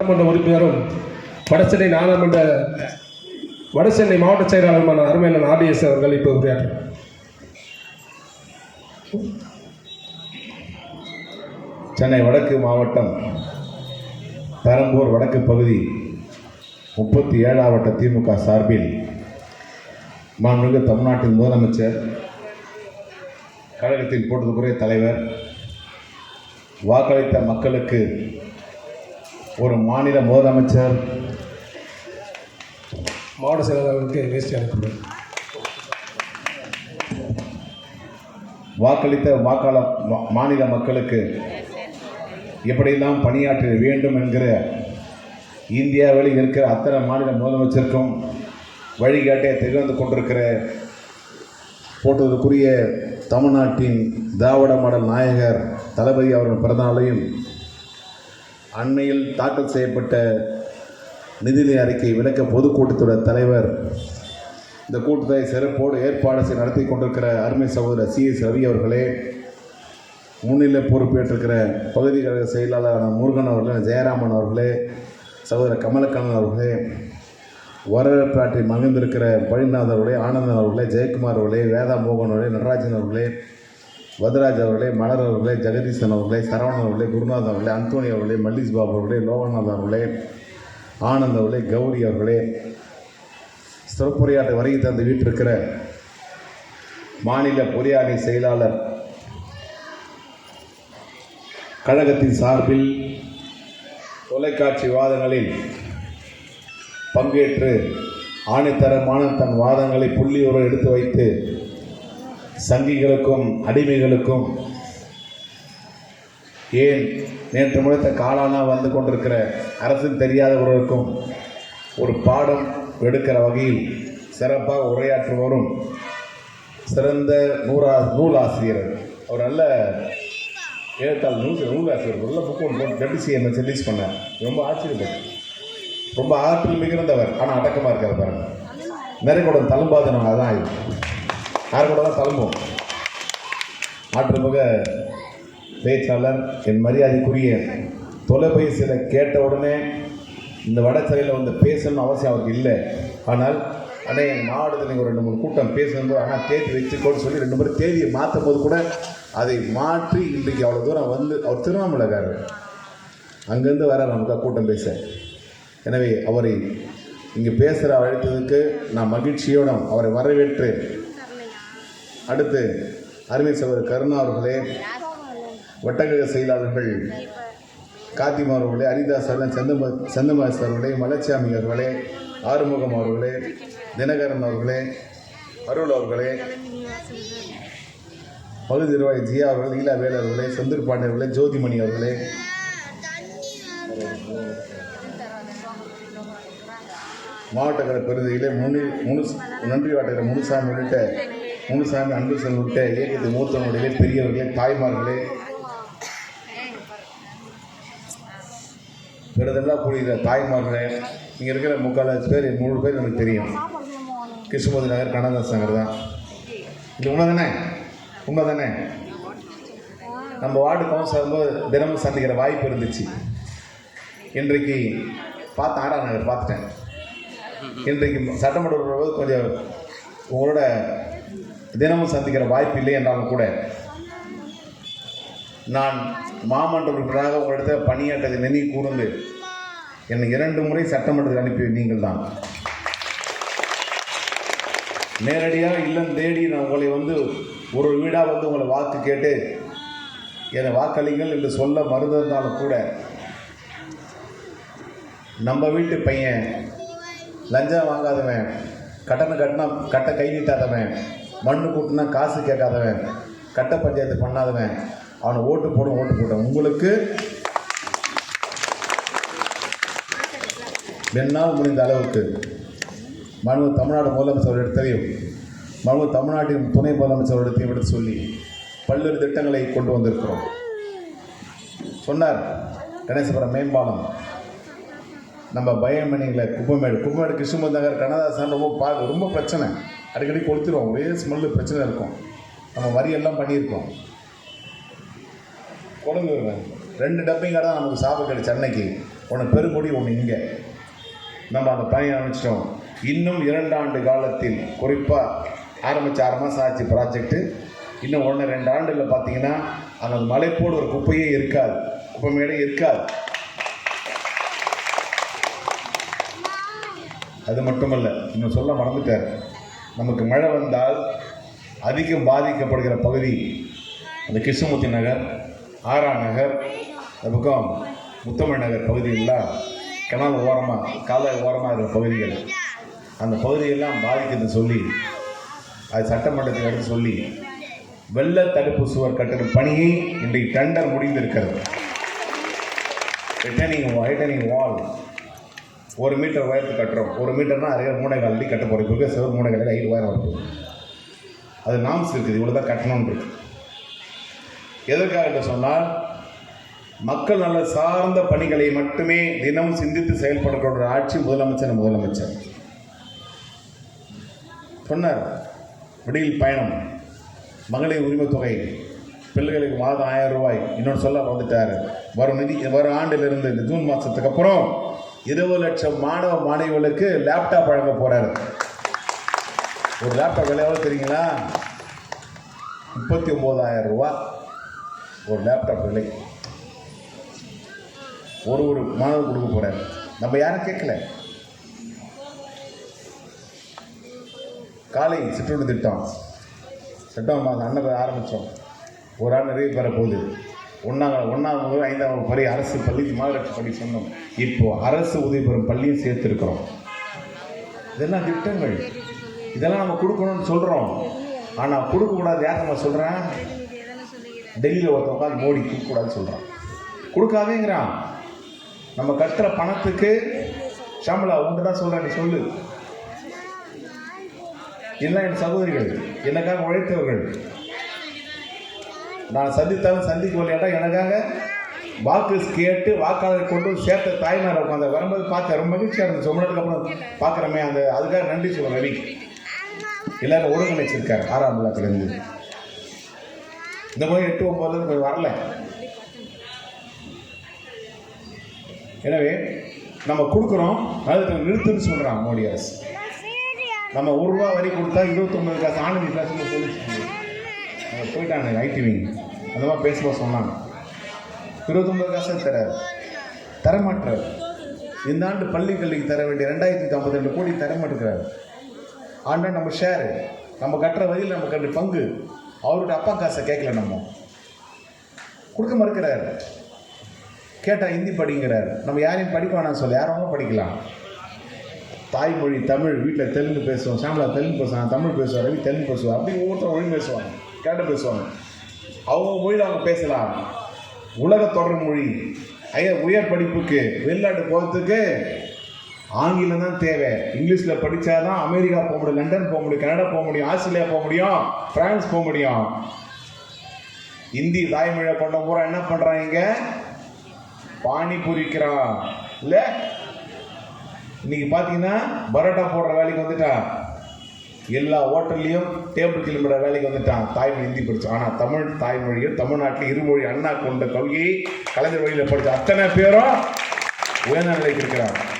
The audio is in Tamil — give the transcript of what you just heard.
நாடாளுமன்ற உறுப்பினரும் வடசென்னை நாடாளுமன்ற வடசென்னை மாவட்ட செயலாளருமான அருமையண்ணன் ஆர்டிஎஸ் அவர்கள் இப்போ உரையாற்றார் சென்னை வடக்கு மாவட்டம் பெரம்பூர் வடக்கு பகுதி முப்பத்தி ஏழாவட்ட திமுக சார்பில் மாண்புமிகு தமிழ்நாட்டின் முதலமைச்சர் கழகத்தின் போட்டுக்குரிய தலைவர் வாக்களித்த மக்களுக்கு ஒரு மாநில முதலமைச்சர் மாவட்ட செயலாளர்களுக்கு வேஷ்டி அனுப்பப்படும் வாக்களித்த வாக்காள மா- மாநில மக்களுக்கு எப்படியெல்லாம் பணியாற்ற வேண்டும் என்கிற இந்தியாவில் இருக்கிற அத்தனை மாநில முதலமைச்சருக்கும் வழிகாட்டே திகழ்ந்து கொண்டிருக்கிற போட்டதற்குரிய தமிழ்நாட்டின் திராவிட மாடல் நாயகர் தளபதி அவர்கள் பிறந்தநாளையும் அண்மையில் தாக்கல் செய்யப்பட்ட நிதிநிலை அறிக்கை விளக்க பொதுக்கூட்டத்தோட தலைவர் இந்த கூட்டத்தை சிறப்போடு ஏற்பாடு நடத்தி கொண்டிருக்கிற அருமை சகோதரர் சி எஸ் ரவி அவர்களே முன்னிலை பொறுப்பேற்றிருக்கிற பகுதி கழக செயலாளரான முருகன் அவர்களே ஜெயராமன் அவர்களே சகோதரர் கமலக்கண்ணன் அவர்களே வரவேற்பாற்றி மகிழ்ந்திருக்கிற பழிநாதன் அவர்களே ஆனந்தன் அவர்களே ஜெயக்குமார் அவர்களே வேதா மோகன் அவர்களே நடராஜன் அவர்களே வதராஜ் அவர்களே மலர் அவர்களே ஜெகதீசன் அவர்களே சரவணன் அவர்களே குருநாதன் அவர்களே அந்தோனி அவர்களே மல்லிஸ் பாபு அவர்களே லோகநாத் அவர்களே ஆனந்த் அவர்களே கௌரி அவர்களே சிறப்புரையாற்ற வருகை தந்து வீட்டிருக்கிற மாநில பொறியாளர் செயலாளர் கழகத்தின் சார்பில் தொலைக்காட்சி வாதங்களில் பங்கேற்று ஆணைத்தரமான தன் வாதங்களை புள்ளியோடு எடுத்து வைத்து சங்கிகளுக்கும் அடிமைகளுக்கும் ஏன் நேற்று முடித்த காலானா வந்து கொண்டிருக்கிற அரசுக்கு தெரியாதவர்களுக்கும் ஒரு பாடம் எடுக்கிற வகையில் சிறப்பாக உரையாற்றுபவரும் சிறந்த நூறா நூலாசிரியர். அவர் நல்ல எழுத்தாளர் நூல் நூலாசிரியர். நல்ல புக் ஒன்று போட்டு டெபிசி என்ன ரிலீஸ் பண்ணார். ரொம்ப ஆச்சரியப்பட்டு. ரொம்ப ஆற்றல் மிகுந்தவர். ஆனால் அடக்கமாக இருக்கிற பாருங்க. நிறைய கூட தழும்பாதனவங்க அதான் ஆயிடுச்சு யார் கூட தான் கிளம்புவோம் ஆற்றல் பேச்சாளர் என் மரியாதைக்குரிய தொலைபேசியில் கேட்ட உடனே இந்த வடச்சலையில் வந்து பேசணும்னு அவசியம் அவருக்கு இல்லை. ஆனால் அண்ணே என் மாவட்டத்தில் நீங்கள் ஒரு ரெண்டு மூணு கூட்டம் பேசணும் ஆனால் தேதி வச்சுக்கோன்னு சொல்லி ரெண்டு மூணு தேதியை மாற்றும் போது கூட அதை மாற்றி இன்றைக்கு அவ்வளோ தூரம் வந்து அவர் திருவண்ணாமலைக்காரர். அங்கேருந்து வர நமக்கு கூட்டம் பேச. எனவே அவரை இங்கே பேசுகிற அழைத்ததுக்கு நான் மகிழ்ச்சியோடும் அவரை வரவேற்று அடுத்து அருமை சகோதரர் கருணா அவர்களே வட்டக்கழக செயலாளர்கள் காத்திமா அவர்களே ஹரிதாஸ் அவர்களே செந்தம செந்தமாஸ் அவர்களே மலச்சாமி அவர்களே ஆறுமுகம் அவர்களே தினகரன் அவர்களே அருள் அவர்களே பகுதி நிர்வாகி ஜியா அவர்கள் லீலா வேலு அவர்களே செந்தூர் பாண்டே அவர்களே ஜோதிமணி அவர்களே. மாவட்ட கழக பெருந்தையிலே முனி முனு நன்றி வாட்டுகிற முனுசாமி உள்ளிட்ட முனுசாமி அன்பு செல்வர்கிட்ட இயக்கத்தை மூத்தவர்களே பெரியவர்களே தாய்மார்களே. பிறதெல்லாம் கூடிய தாய்மார்களே இங்கே இருக்கிற முக்கால் பேர் மூணு பேர் எனக்கு தெரியும். கிருஷ்ணமூர்த்தி நகர் கண்ணதாஸ் நகர் தான். இது உண்மை தானே உண்மை தானே நம்ம வார்டு கவுன்சிலர் போது தினமும் சந்திக்கிற வாய்ப்பு இருந்துச்சு. இன்றைக்கு பார்த்து ஆடா நகர் பார்த்துட்டேன். இன்றைக்கு சட்டமன்ற போது கொஞ்சம் உங்களோட தினமும் சந்திக்கிற வாய்ப்பு இல்லை என்றாலும் கூட நான் மாமன்ற உறுப்பினராக உங்களிடத்தில் பணியாற்றதை நினைவு கூர்ந்து என்னை இரண்டு முறை சட்டமன்றத்தில் அனுப்பி நீங்கள் தான். நேரடியாக இல்லம் தேடி நான் உங்களை வந்து ஒரு வீடாக வந்து உங்களை வாக்கு கேட்டு என்னை வாக்களிங்கள் என்று சொல்ல மறுந்திருந்தாலும் கூட நம்ம வீட்டு பையன் லஞ்சம் வாங்காதவன் கட்டணம் கட்டினா கட்ட கை நீட்டாதவன் மண்ணு கூட்டினா காசு கேட்காதவன். கட்ட பஞ்சாயத்து பண்ணாதவன். அவனை ஓட்டு போடும் ஓட்டு போட்டேன் உங்களுக்கு என்னால் முடிந்த அளவுக்கு மனு தமிழ்நாடு முதலமைச்சர் இடத்தையும் மனு தமிழ்நாட்டின் துணை முதலமைச்சர் இடத்தையும் எடுத்து சொல்லி பல்வேறு திட்டங்களை கொண்டு வந்திருக்கிறோம். சொன்னார் கணேசபுரம் மேம்பாலம். நம்ம பயமணிங்களை குப்பமேடு. குப்பமேடு கிருஷ்ணமூர்த்தி நகர் கண்ணதாசன் ரொம்ப பா ரொம்ப பிரச்சனை. அடிக்கடி கொளுத்துருவோம் ஒரே ஸ்மெல்லு பிரச்சனை இருக்கும். நம்ம வரியெல்லாம் பண்ணியிருக்கோம். கொழும்பு ரெண்டு டப்பிங்க தான் நமக்கு சாப்பிட்டு சென்னைக்கு ஒன்று பெருங்குடி ஒன்று இங்கே. நம்ம அந்த பணியை ஆரம்பிச்சிட்டோம். இன்னும் இரண்டாண்டு காலத்தில் குறிப்பாக ஆரம்பித்த ஆறு மாதம் ஆச்சு ப்ராஜெக்ட்டு இன்னும் ஒன்று ரெண்டு ஆண்டுகளில் பார்த்தீங்கன்னா அந்த மலைப்போடு ஒரு குப்பையே இருக்காது. குப்பை மேலே இருக்காது. அது மட்டுமல்ல இன்னும் சொல்ல மறந்துட்டார் நமக்கு மழை வந்தால் அதிகம் பாதிக்கப்படுகிற பகுதி அந்த கிருஷ்ணமூர்த்தி நகர் ஆரா நகர் அந்த பக்கம் முத்தமிழ் நகர் பகுதியெல்லாம் கிணறு ஓரமாக காலை ஓரமாக இருக்கிற பகுதிகள். அந்த பகுதியெல்லாம் பாதிக்கிறது சொல்லி அது சட்டமன்றத்தில் எடுத்து சொல்லி வெள்ள தடுப்பு சுவர் கட்டிடும் பணியை இன்றைக்கு டெண்டர் முடிந்திருக்கிறது. ரிட்டர்னிங் ரிட்டர்னிங் வால் ஒரு மீட்டர் உயரத்து கட்டுறோம். ஒரு மீட்டர்னா அரை மூணை கால் அடி கட்ட போகிறோம் இப்போ சிவர் மூணை கால் ஐந்து உயரம் வருது அது நாம்ஸ் இருக்குது. இவ்வளோ தான் கட்டணும்னு இருக்கு. எதற்காக என்று சொன்னால் மக்கள் நல்ல சார்ந்த பணிகளை மட்டுமே தினம் சிந்தித்து செயல்படுகிற ஒரு ஆட்சி முதலமைச்சர் முதலமைச்சர். சொன்னார். விடியில் பயணம் மகளிர் உரிமை தொகை பிள்ளைகளுக்கு மாதம் ஆயிரம் ரூபாய். இன்னொன்று சொல்ல வந்துட்டார் வரும் நிதி வரும் ஆண்டிலிருந்து இந்த ஜூன் மாதத்துக்கு அப்புறம் இருபது லட்சம் மாணவ மாணவிகளுக்கு லேப்டாப் வழங்க போறாரு. ஒரு லேப்டாப் விலை எவ்வளோ தெரியுங்களா? முப்பத்தி ஒம்போதாயிரம் ரூபா. ஒரு லேப்டாப் விலை. ஒரு ஒரு மாணவர் கொடுக்க போறாரு. நம்ம யாரும் கேட்கல? காலை சிற்றுண்டு திட்டம். செப்டம்பர் மாதம் அண்ணன் ஆரம்பித்தோம் ஒரு ஆள் நிறைய பெற போகுது ஒன்றாம் ஒன்றாம் முதல் ஐந்தாம் வகுப்பு வரை அரசு பள்ளிக்கு மாவட்ட பள்ளி சொன்னோம். இப்போ அரசு உதவி பெறும் பள்ளியும் சேர்த்துருக்கிறோம். இதெல்லாம் திட்டங்கள். இதெல்லாம் நம்ம கொடுக்கணும்னு சொல்கிறோம் ஆனால் கொடுக்கக்கூடாது யார் நம்ம சொல்கிறேன் டெல்லியில் ஒருத்தன் உட்காந்து மோடி கொடுக்கக்கூடாதுன்னு சொல்கிறான் கொடுக்காதேங்கிறான். நம்ம கட்டுற பணத்துக்கு ஷாமலா உண்டு தான் சொல்கிறேன் நீ சொல்லு. எல்லாம் என் சகோதரிகள் எனக்காக உழைத்தவர்கள் நான் சந்தித்தாலும் சந்திக்க விளையாட்டா எனக்காக வாக்கு கேட்டு வாக்காளர் கொண்டு சேர்த்த தாய்மார் உட்காந்து வரும்போது பார்த்தேன் ரொம்ப மகிழ்ச்சியாக இருந்துச்சு. ரொம்ப நேரத்துக்கு அப்புறம் பார்க்குறமே அந்த அதுக்காக நன்றி சொல்லுவேன் ரவிக்கு எல்லாரும் ஒருங்கிணைச்சிருக்காரு. ஆறாம் விழாத்துலேருந்து இந்த மாதிரி எட்டு ஒன்பதுலேருந்து கொஞ்சம் வரல. எனவே நம்ம கொடுக்குறோம். அதுக்கு நிறுத்துன்னு சொல்கிறான் மோடி அரசு. நம்ம ஒரு ரூபா வரி கொடுத்தா இருபத்தொம்பது காசு ஆனந்தி கிளாஸ்னு சொல்லி அங்கே போயிட்டாங்க ஐடி விங் அந்த மாதிரி பேசும்போது சொன்னாங்க இருபத்தொம்பது காசு தரார். தரமாட்டார் இந்த ஆண்டு பள்ளி கல்விக்கு தர வேண்டிய ரெண்டாயிரத்தி ஐம்பத்தி ரெண்டு கோடி தரமாட்டேங்கிறார் ஆண்டா நம்ம ஷேரு நம்ம கட்டுற வரியில் நம்ம கண்டு பங்கு. அவருடைய அப்பா காசை கேட்கல நம்ம. கொடுக்க மறுக்கிறார். கேட்டால் ஹிந்தி படிங்கிறார். நம்ம யாரையும் படிக்க வேணாம்னு சொல்ல யாரும் படிக்கலாம். தாய்மொழி தமிழ் வீட்டில் தெலுங்கு பேசுவோம். சாமலா தெலுங்கு பேசுவாங்க தமிழ் பேசுவார் ரவி தெலுங்கு பேசுவார் அப்படி ஒவ்வொருத்தரும் மொழி பேசுவாங்க. கேட்ட பேசுவாங்க அவங்க மொழியில் அவங்க பேசலாம். உலக தொடர் மொழி. ஐயா உயர் படிப்புக்கு வெளிநாட்டு போகிறதுக்கு ஆங்கிலம் தான் தேவை. இங்கிலீஷில் படித்தாதான் அமெரிக்கா போக முடியும் லண்டன் போக முடியும் கனடா போக முடியும் ஆஸ்திரேலியா போக முடியும் ஃப்ரான்ஸ் போக முடியும். இந்தி தாய்மொழியை கொண்ட பூரா என்ன பண்ணுறாங்க பானிபூரிக்கிறான் இல்லை இன்னைக்கு பார்த்தீங்கன்னா பரோட்டா போடுற வேலைக்கு வந்துட்டான் எல்லா ஹோட்டல்லையும் டேபிள் கிளம்புற வேலைக்கு வந்துட்டான். தாய்மொழி ஹிந்தி படிச்சு ஆனால் தமிழ் தாய்மொழியில் தமிழ்நாட்டில் இருமொழி அண்ணா கொண்ட கொள்கையை கலைஞர் வழியில் படித்த அத்தனை பேரும் உயர்நிலைக்கு இருக்கிறான்